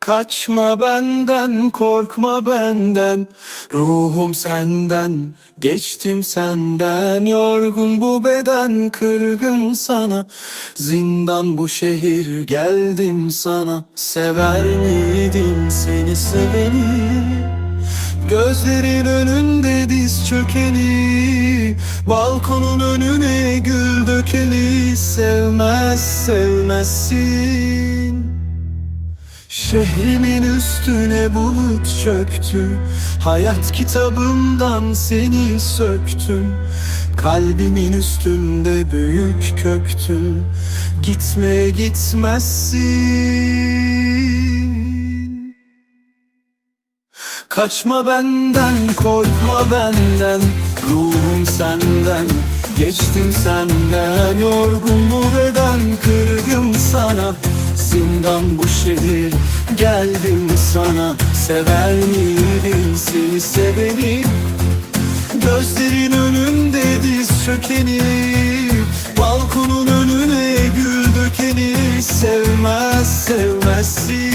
Kaçma benden, korkma benden. Ruhum senden, geçtim senden. Yorgun bu beden, kırgın sana. Zindan bu şehir, geldim sana. Sever miydim seni seveni? Gözlerin önünde diz çökeni. Balkonun önüne gül dökeni. Sevmez sevmezsin Şehrimin üstüne bulut çöktü. Hayat kitabımdan seni söktüm Kalbimin üstünde büyük köktü. Gitme gitmezsin. Kaçma benden, korkma benden. Ruhum senden, geçtim senden. Yorgun bu beden, kırgın sana Zindan bu şehir, geldim sana. Sever miydin seni seveni Gözlerin önünde diz çökeni Balkonun önüne gül dökeni. Sevmez sevmezsin